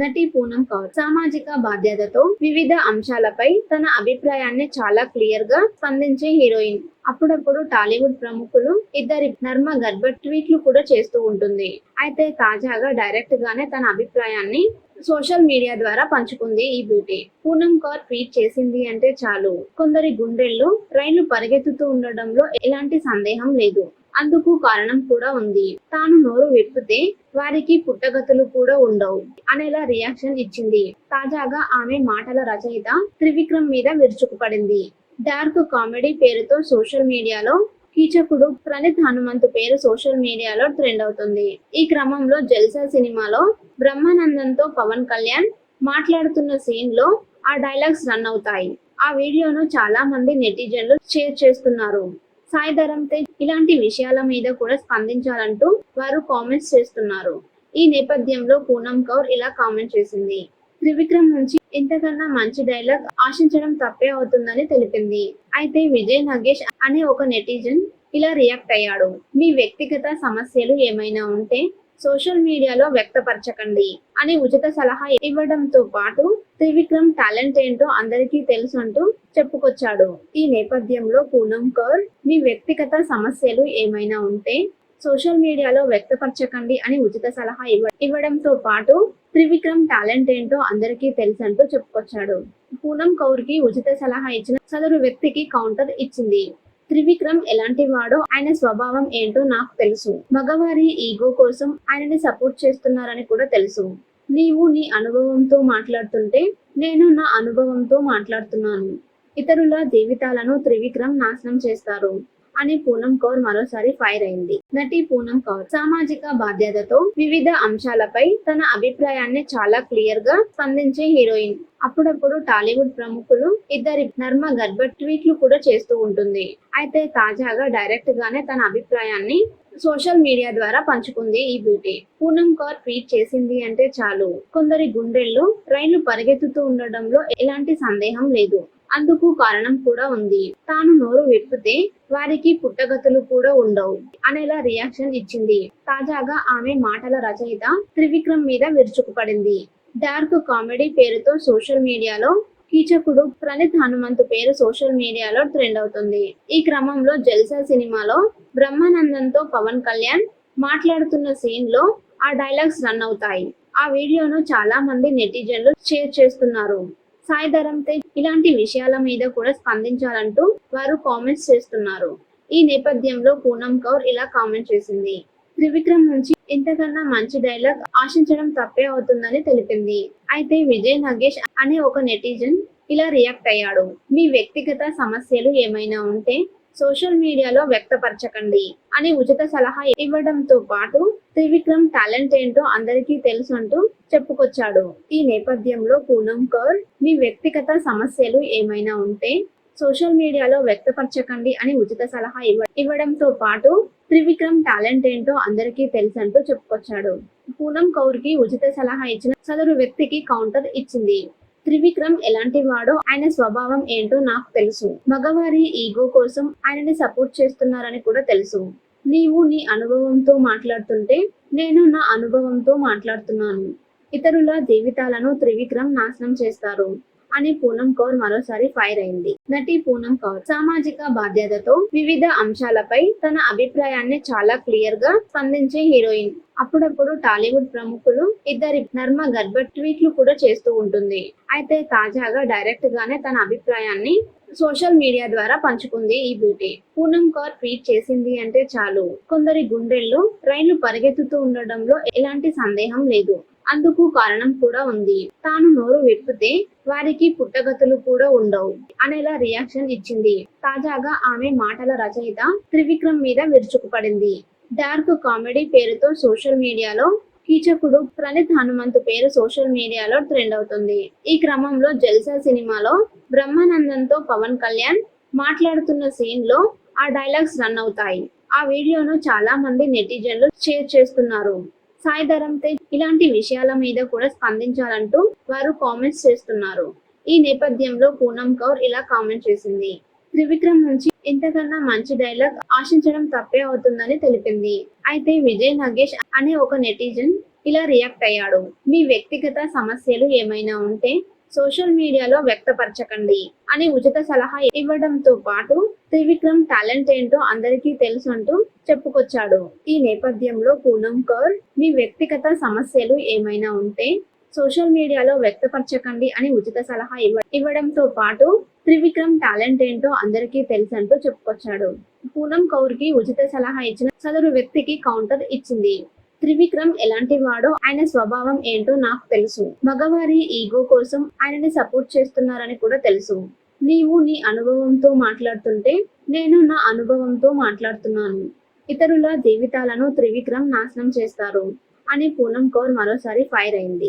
నటి పూనం కౌర్ సామాజిక బాధ్యతతో వివిధ అంశాలపై తన అభిప్రాయాన్ని చాలా క్లియర్గా స్పందించే హీరోయిన్. అప్పుడప్పుడు టాలీవుడ్ ప్రముఖులు ఇద్దరి నర్మ గర్భ ట్వీట్లు కూడా చేస్తూ ఉంటుంది. అయితే తాజాగా డైరెక్ట్ గానే తన అభిప్రాయాన్ని సోషల్ మీడియా ద్వారా పంచుకుంది ఈ బ్యూటీ. పూనం కౌర్ ట్వీట్ చేసింది అంటే చాలు. కొందరి గుండెల్లో రైలు పరిగెత్తుతూ ఉండడంలో ఎలాంటి సందేహం లేదు. అందుకు కారణం కూడా ఉంది. తాను నోరు విప్పితే వారికి పుట్టగతులు కూడా ఉండవు అనేలా రియాక్షన్ ఇచ్చింది. తాజాగా ఆమె మాటల రచయిత త్రివిక్రమ్ మీద విరుచుకుపడింది. డార్క్ కామెడీ పేరుతో సోషల్ మీడియాలో కీచకుడు ప్రణీత్ హనుమంతు పేరు సోషల్ మీడియాలో ట్రెండ్ అవుతుంది. ఈ క్రమంలో జల్సా సినిమాలో బ్రహ్మానందంతో పవన్ కళ్యాణ్ మాట్లాడుతున్న సీన్లో ఆ డైలాగ్స్ రన్ అవుతాయి. ఆ వీడియోను చాలా మంది నెటిజన్లు షేర్ చేస్తున్నారు. సాయి ధరమ్ తేజ్ ఇలాంటి విషయాల మీద కూడా స్పందించాలంటూ వారు కామెంట్స్ చేస్తున్నారు. ఈ నేపథ్యంలో పూనం కౌర్ ఇలా కామెంట్ చేసింది. త్రివిక్రమ్ నుంచి ఇంతకన్నా మంచి డైలాగ్ ఆశించడం తప్పే అవుతుందని తెలిపింది. అయితే విజయ్ నగేష్ అనే ఒక నెటిజన్ ఇలా రియాక్ట్ అయ్యాడు. మీ వ్యక్తిగత సమస్యలు ఏమైనా ఉంటే సోషల్ మీడియాలో వ్యక్తపరచకండి అని ఉచిత సలహా ఇవ్వడంతో పాటు త్రివిక్రమ్ టాలెంట్ ఏంటో అందరికీ తెలుసు అంటూ చెప్పుకొచ్చాడు. ఈ నేపథ్యంలో పూనం కౌర్ మీ వ్యక్తిగత సమస్యలు ఏమైనా ఉంటే సోషల్ మీడియాలో వ్యక్తపరచకండి అని ఉచిత సలహా ఇవ్వ ఇవ్వడంతో పాటు త్రివిక్రమ్ టాలెంట్ ఏంటో అందరికీ తెలుసు అంటూ చెప్పుకొచ్చాడు. పూనం కౌర్కి ఉచిత సలహా ఇచ్చిన సదరు వ్యక్తికి కౌంటర్ ఇచ్చింది. త్రివిక్రమ్ ఎలాంటి వాడో ఆయన స్వభావం ఏంటో నాకు తెలుసు. మగవారి ఈగో కోసం ఆయనని సపోర్ట్ చేస్తున్నారని కూడా తెలుసు. నీవు నీ అనుభవంతో మాట్లాడుతుంటే నేను నా అనుభవంతో మాట్లాడుతున్నాను. ఇతరుల జీవితాలను త్రివిక్రమ్ నాశనం చేస్తారు. అని పూనం కౌర్ మరోసారి ఫైర్ అయింది. నటి పూనం కౌర్ సామాజిక బాధ్యతతో వివిధ అంశాలపై తన అభిప్రాయాన్ని చాలా క్లియర్గా స్పందించే హీరోయిన్. అప్పుడప్పుడు టాలీవుడ్ ప్రముఖులు ఇద్దరి నర్మ గర్భ ట్వీట్లు కూడా చేస్తూ ఉంటుంది. అయితే తాజాగా డైరెక్ట్ గానే తన అభిప్రాయాన్ని సోషల్ మీడియా ద్వారా పంచుకుంది ఈ బ్యూటీ. పూనం కౌర్ ట్వీట్ చేసింది అంటే చాలు. కొందరి గుండెల్లో రైళ్ళు పరిగెత్తుతూ ఉండడంలో ఎలాంటి సందేహం లేదు. అందుకు కారణం కూడా ఉంది. తాను నోరు విప్పితే వారికి పుట్టగతులు కూడా ఉండవు అనేలా రియాక్షన్ ఇచ్చింది. తాజాగా ఆమె మాటల రచయిత త్రివిక్రమ్ మీద విరుచుకుపడింది డార్క్ కామెడీ పేరుతో సోషల్ మీడియాలో కీచకుడు ప్రణీత్ హనుమంతు పేరు సోషల్ మీడియాలో ట్రెండ్ అవుతుంది. ఈ క్రమంలో జల్సా సినిమాలో బ్రహ్మానందంతో పవన్ కళ్యాణ్ మాట్లాడుతున్న సీన్లో ఆ డైలాగ్స్ రన్ అవుతాయి. ఆ వీడియోను చాలా మంది నెటిజన్లు షేర్ చేస్తున్నారు. సాయి ధరమ్ తేజ్ ఇలాంటి విషయాల మీద కూడా స్పందించాలంటూ వారు కామెంట్స్ చేస్తున్నారు. ఈ నేపథ్యంలో పూనం కౌర్ ఇలా కామెంట్ చేసింది. త్రివిక్రమ్ నుంచి ఇంతకన్నా మంచి డైలాగ్ ఆశించడం తప్పే అవుతుందని తెలిపింది. అయితే విజయ్ నగేష్ అనే ఒక నెటిజన్ ఇలా రియాక్ట్ అయ్యాడు. మీ వ్యక్తిగత సమస్యలు ఏమైనా ఉంటే సోషల్ మీడియాలో వ్యక్తపరచకండి అని ఉచిత సలహా ఇవ్వడంతో పాటు త్రివిక్రమ్ టాలెంట్ ఏంటో అందరికీ తెలుసు అంటూ చెప్పుకొచ్చాడు. ఈ నేపథ్యంలో పూనం కౌర్ మీ వ్యక్తిగత సమస్యలు ఏమైనా ఉంటే సోషల్ మీడియాలో వ్యక్తపరచకండి అని ఉచిత సలహా ఇవ్వ ఇవ్వడంతో పాటు త్రివిక్రమ్ టాలెంట్ ఏంటో అందరికీ తెలుసు అంటూ చెప్పుకొచ్చాడు. పూనం కౌర్కి ఉచిత సలహా ఇచ్చిన సదరు వ్యక్తికి కౌంటర్ ఇచ్చింది. త్రివిక్రమ్ ఎలాంటి వాడో ఆయన స్వభావం ఏంటో నాకు తెలుసు. మగవారి ఈగో కోసం ఆయనని సపోర్ట్ చేస్తున్నారని కూడా తెలుసు. నీవు నీ అనుభవంతో మాట్లాడుతుంటే నేను నా అనుభవంతో మాట్లాడుతున్నాను. ఇతరుల జీవితాలను త్రివిక్రమ్ నాశనం చేస్తారు. అని పూనం కౌర్ మరోసారి ఫైర్ అయింది. నటి పూనం కౌర్ సామాజిక బాధ్యతతో వివిధ అంశాలపై తన అభిప్రాయాన్ని చాలా క్లియర్గా స్పందించే హీరోయిన్. అప్పుడప్పుడు టాలీవుడ్ ప్రముఖులు ఇద్దరి నర్మ గర్భ ట్వీట్లు కూడా చేస్తూ ఉంటుంది. అయితే తాజాగా డైరెక్ట్ గానే తన అభిప్రాయాన్ని సోషల్ మీడియా ద్వారా పంచుకుంది ఈ బ్యూటీ. పూనం కౌర్ ట్వీట్ చేసింది అంటే చాలు. కొందరి గుండెల్లో రైళ్ళు పరిగెత్తుతూ ఉండడంలో ఎలాంటి సందేహం లేదు. అందుకు కారణం కూడా ఉంది. తాను నోరు విప్పితే వారికి పుట్టగతులు కూడా ఉండవు అనేలా రియాక్షన్ ఇచ్చింది. తాజాగా ఆమె మాటల రచయిత త్రివిక్రమ్ మీద విరుచుకుపడింది. డార్క్ కామెడీ పేరుతో సోషల్ మీడియాలో కీచకుడు ప్రణీత్ హనుమంతు పేరు సోషల్ మీడియాలో ట్రెండ్ అవుతుంది. ఈ క్రమంలో జల్సా సినిమాలో బ్రహ్మానందంతో పవన్ కళ్యాణ్ మాట్లాడుతున్న సీన్లో ఆ డైలాగ్స్ రన్ అవుతాయి. ఆ వీడియోను చాలా మంది నెటిజన్లు షేర్ చేస్తున్నారు. సాయి ధరమ్ తేజ్ ఇలాంటి విషయాల మీద కూడా స్పందించాలంటూ వారు కామెంట్స్ చేస్తున్నారు. ఈ నేపథ్యంలో పూనం కౌర్ ఇలా కామెంట్ చేసింది. త్రివిక్రమ్ నుంచి ఇంతకన్నా మంచి డైలాగ్ ఆశించడం తప్పే అవుతుందని తెలిపింది. అయితే విజయ్ నగేష్ అనే ఒక నెటిజన్ ఇలా రియాక్ట్ అయ్యాడు. మీ వ్యక్తిగత సమస్యలు ఏమైనా ఉంటే సోషల్ మీడియాలో వ్యక్తపరచకండి అని ఉచిత సలహా ఇవ్వడంతో పాటు త్రివిక్రమ్ టాలెంట్ ఏంటో అందరికీ తెలుసు అంటూ చెప్పుకొచ్చాడు. ఈ నేపథ్యంలో పూనం కౌర్ మీ వ్యక్తిగత సమస్యలు ఏమైనా ఉంటే సోషల్ మీడియాలో వ్యక్తపరచకండి అని ఉచిత సలహా ఇవ్వ ఇవ్వడంతో పాటు త్రివిక్రమ్ టాలెంట్ ఏంటో అందరికీ తెలుసు అంటూ చెప్పుకొచ్చాడు. పూనం కౌర్కి ఉచిత సలహా ఇచ్చిన సదరు వ్యక్తికి కౌంటర్ ఇచ్చింది. త్రివిక్రమ్ ఎలాంటి వాడో ఆయన స్వభావం ఏంటో నాకు తెలుసు. మగవారి ఈగో కోసం ఆయనని సపోర్ట్ చేస్తున్నారని కూడా తెలుసు. నీవు నీ అనుభవంతో మాట్లాడుతుంటే నేను నా అనుభవంతో మాట్లాడుతున్నాను. ఇతరుల జీవితాలను త్రివిక్రమ్ నాశనం చేస్తారు. అని పూనం కౌర్ మరోసారి ఫైర్ అయింది.